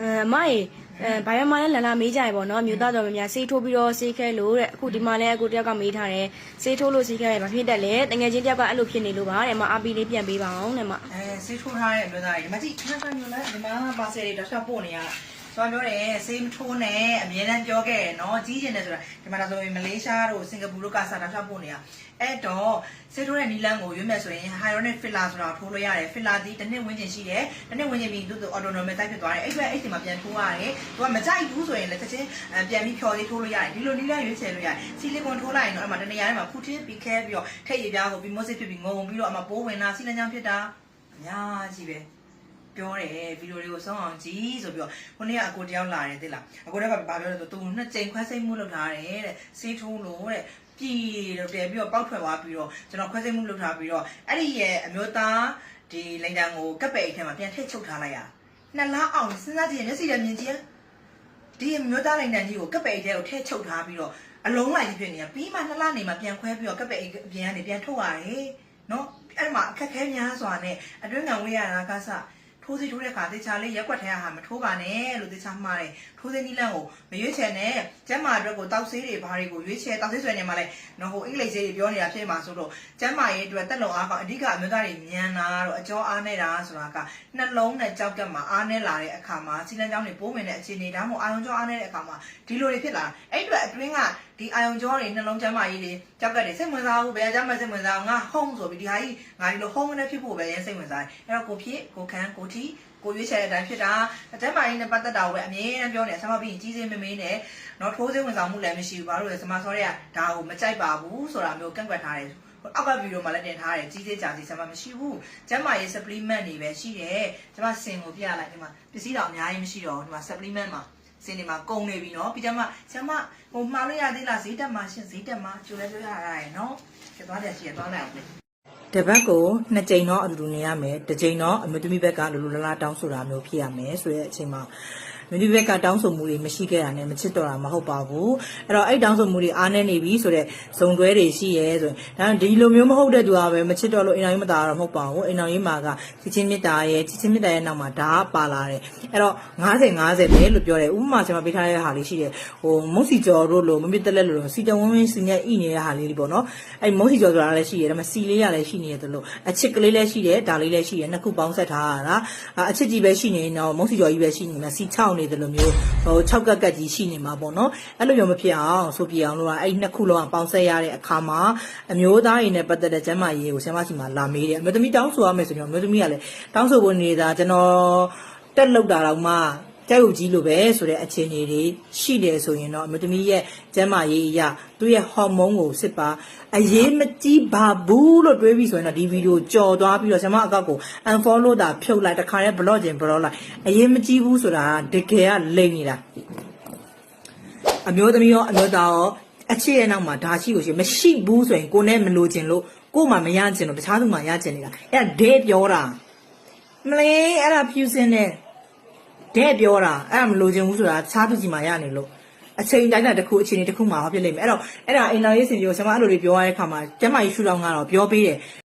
အဲမရေအဲဘာရမလဲလန်လာမေးကြရပေါ့နော်မြို့သားတော်များများဆေးထိုးပြီးတော့ဆေးခဲလို့တဲ့အခုဒီမှာလဲအခုတယောက်ကမေးထားတယ်ဆေးထိုးလို့ဆေးခဲရဘာဖြစ်တက်လဲတငယ်ချင်းတယောက်ကအဲ့လိုဖြစ်နေလို့ပါတဲ့မအားပီလေးပြန်ပေးပါအောင်တဲ့မအဲဆေးထိုးထားတဲ့အမျိုးသားတွေဒီမှာကြည့်ခဏခဏညလဲဒီမှာပါဆယ်တွေတော့ဆက်ပို့နေရ ဆိုတော့ပြောတယ်ဆေးမထိုးနဲ့အမြဲတမ်းပြောခဲ့တယ်နော်ကြီးကျင်တယ်ဆိုတာဒီမှာဒါဆိုရင်မလေးရှားတို့စင်ကာပူတို့ကစားတာဆက်ပို့နေရအဲ့တော့ဆေးထိုးတဲ့နီလန်းကိုရွေးမယ်ဆိုရင် hyaluronic filler ဆိုတာထိုးလို့ရတယ် filler ဒီတစ်နှစ်ဝန်းကျင်ရှိတယ်တစ်နှစ်ဝန်းကျင်ပြီးသူ့သူ autonomic တိုက်ဖြစ်သွားတယ်အဲ့အတွက်အဲ့ဒီမှာပြန်ထိုးရတယ်သူကမကြိုက်ဘူးဆိုရင်လည်းတစ်ချင်းပြန်ပြီးဖြော်လေးထိုးလို့ရတယ်ဒီလိုနီလန်းရွေးချယ်လို့ရတယ်ဆီလီကွန်ထိုးလိုက်ရင်တော့အဲ့မှာတနေရာထဲမှာဖူထင်းပြီးခဲပြီးတော့ထိတ်ရပြားကိုပြီးမော့စစ်ဖြစ်ပြီးငုံပြီးတော့အမှပိုးဝင်တာဆီလန်ချောင်းဖြစ်တာအများကြီးပဲ ပြောတယ်ဗီဒီယိုတွေကိုစောင်းအောင်ကြည့်ဆိုပြီးတော့ခုနေ့ကအကိုတယောက်လာတယ်သိလားအကိုတယောက်ကဘာပြောလဲဆိုသူနှစ်ကြိမ်ခွဲစိတ်မှုလုပ်ထားတယ်တဲ့စေးထိုးလို့တဲ့ပြည်တော့တယ်ပြီးတော့ပေါက်ထွက်သွားပြီးတော့ကျွန်တော်ခွဲစိတ်မှုလုပ်ထားပြီးတော့အဲ့ဒီရဲ့အမျိုးသားဒီလိန်တန်ကိုကပ်ပယ်အိတ်ထဲမှာပြန်ထိတ်ချုပ်ထားလိုက်ရနှစ်လားအောင်စဉ်းစားကြည့်ရင်မျက်စိနဲ့မြင်ကြည့်ဒီအမျိုးသားလိန်တန်ကြီးကိုကပ်ပယ်အိတ်ထဲကိုထည့်ချုပ်ထားပြီးတော့အလုံးလိုက်ကြီးဖြစ်နေတာပြီးမှနှစ်လနေမှပြန်ခွဲပြီးတော့ကပ်ပယ်အိတ်အပြင်ကနေပြန်ထုတ်ရတယ်နော်အဲ့မှာအခက်ခဲများစွာနဲ့အတွင်းငံဝေးရတာကစ ထိုးစီထိုးတဲ့အခါတေချာလေးရက်ွက်ထဲဟာမထိုးပါနဲ့လို့တေချာမှားတယ်ထိုးစင်းနီလန့်ကိုမရွေးချယ်နဲ့ကျမ်းမာအတွက်ကိုတောက်ဆေးတွေဘာတွေကိုရွေးချယ်တောက်ဆေးဆွဲနေမှာလဲနော်ဟိုအင်္ဂလိပ်ဆေးတွေပြောနေတာဖြစ်မှာဆိုတော့ကျမ်းမာရေးအတွက်တက်လုံအားကောင်းအဓိကအမျိုးသားတွေညံတာတော့အကျော်အားနေတာဆိုတာကနှလုံးနဲ့ကြောက်ကပ်မှာအားနေလာတဲ့အခါမှာစီလန်းကြောင်းတွေပိုးဝင်တဲ့အခြေအနေဒါမှမဟုတ်အာယုံကျောအားနေတဲ့အခါမှာဒီလိုတွေဖြစ်လာအဲ့အတွက်အတွင်းက ဒီအာယုံကျောတွေနှလုံးကျမ်းမာရေးတွေကြောက်ကပ်တွေစိတ်ဝင်စားဘူးဘယ်အကြောင်းမှစိတ်ဝင်စားငါဟုံးဆိုပြီးဒီဟာကြီးငါဒီလိုဟုံးနေဖြစ်ဖို့ပဲရမ်းစိတ်ဝင်စားတယ်အဲ့တော့ကိုဖြစ်ကိုခန်းကိုထီကိုရွေးချယ်တဲ့အတိုင်းဖြစ်တာအတန်းမိုင်းနဲ့ပတ်သက်တာကိုပဲအမြဲတမ်းပြောနေဆမပြီးကြီးစင်းမမေးနဲ့တော့ထိုးစင်းဝင်ဆောင်မှုလည်းမရှိဘူးဘာလို့လဲဆမဆောရဲကဒါကိုမကြိုက်ပါဘူးဆိုတာမျိုးကန့်ကွက်ထားတယ်အောက်ကဗီဒီယိုမှာလည်းတင်ထားတယ်ကြီးစေးကြာစီဆမမရှိဘူးကျမ်းမာရေး supplement တွေပဲရှိတယ်ကျွန်မစင်ကိုပြရလိုက်ဒီမှာပစ္စည်းတော့အများကြီးမရှိတော့ဘူးဒီမှာ supplement မှာ စင်ဒီမှာကုန်နေပြီနော်ပြီးကြမှာဆမဟိုမှားလို့ရသေးလားဈေးတက်မှာရှင်ဈေးတက်မှာကျိုးလဲပြောရတာရယ်နော်ကျသွားတယ်ရှိရသွားလိုက်အောင်တပတ်ကိုနှစ်ကြိမ်တော့အတူတူနေရမယ်တစ်ကြိမ်တော့အမျိုးသမီးဘက်ကလိုလိုလားလားတောင်းဆိုတာမျိုးဖြစ်ရမယ်ဆိုတဲ့အချိန်မှာ မင်းဒီဘက်ကတောင်းဆိုမှုတွေမရှိခဲ့တာနဲ့မချစ်တော့တာမဟုတ်ပါဘူးအဲ့တော့အဲ့တောင်းဆိုမှုတွေအားနေနေပြီဆိုတော့ဇုံတွဲတွေရှိရဲဆိုရင်ဒါဒီလိုမျိုးမဟုတ်တဲ့သူကပဲမချစ်တော့လို့အိမ်တော်ကြီးမတာတော့မဟုတ်ပါဘူးအိမ်တော်ကြီးမှာကချစ်ချင်းမေတ္တာရဲ့ချစ်ချင်းမေတ္တာရဲ့နောက်မှာဓာတ်ပါလာတယ်အဲ့တော့90 90ပဲလို့ပြောတယ်ဥပမာကျွန်မပေးထားတဲ့ဟာလေးရှိတယ်ဟိုမုတ်စီကျော်တို့လိုမမစ်တက်လက်လိုစီတဝင်းဝင်းစီနဲ့ဣနေတဲ့ဟာလေးတွေပေါ့နော်အဲ့မုတ်စီကျော်ဆိုတာလည်းရှိတယ်ဒါပေမဲ့စီလေးရလည်းရှိနေတယ်လို့အချစ်ကလေးလည်းရှိတယ်ဒါလေးလည်းရှိတယ်နှစ်ခုပေါင်းဆက်ထားရတာအချစ်ကြီးပဲရှိနေတော့မုတ်စီကျော်ကြီးပဲရှိနေမှာစီ6နေတယ်လို့မျိုးဟို6ကက်ကက်ကြီးရှိနေမှာပေါ့နော်အဲ့လိုမျိုးမဖြစ်အောင်ဆိုပြအောင်လို့ကအဲ့နှစ်ခုလုံးကပေါင်းဆက်ရတဲ့အခါမှာအမျိုးသားရင်းနဲ့ပတ်သက်တဲ့ကျမ်းမာရေးကိုဆရာမရှိမှာလာမေးတယ်အမျိုးသမီးတောင်းဆိုရမယ်ဆိုရင်အမျိုးသမီးကလည်းတောင်းဆိုဖို့နေတာကျွန်တော်တက်လောက်တာတော့မှ ကြိုက်ဦးကြီးလိုပဲဆိုတဲ့အခြေအနေတွေရှိတယ်ဆိုရင်တော့အမျိုးသမီးရဲ့ကျန်းမာရေးအရာသူ့ရဲ့ဟော်မုန်းကိုစစ်ပါအရေးမကြီးပါဘူးလို့တွေးပြီးဆိုရင်တော့ဒီဗီဒီယိုကြော်သွားပြီးတော့ကျွန်မအကောက်ကို unfollow တာဖြုတ်လိုက်တခါရဲ block ကျင် block လိုက်အရေးမကြီးဘူးဆိုတာကတကယ်ကလိမ့်နေတာအမျိုးသမီးရောအမျိုးသားရောအချစ်ရဲ့နောက်မှာဒါရှိကိုရှိမရှိဘူးဆိုရင်ကိုနဲ့မလိုချင်လို့ကို့မှာမရချင်လို့တခြားသူမှာရချင်နေတာအဲ့ဒါဒဲပြောတာမလေးအဲ့ဒါ fusion နဲ့တဲ့ ပြောတာအဲ့ဒါမလိုချင်ဘူးဆိုတာတခြားသူကြီးမှာရနေလို့အချိန်တိုင်းတာတစ်ခုအချိန်တစ်ခုမှာဟောဖြစ်လိမ့်မယ်အဲ့တော့အဲ့ဒါအိမ်တော်ရေးစင်ပြောဆရာမအဲ့လိုတွေပြောရတဲ့ခါမှာကျမကြီးရှူတော့ငါတော့ပြောပေးတယ်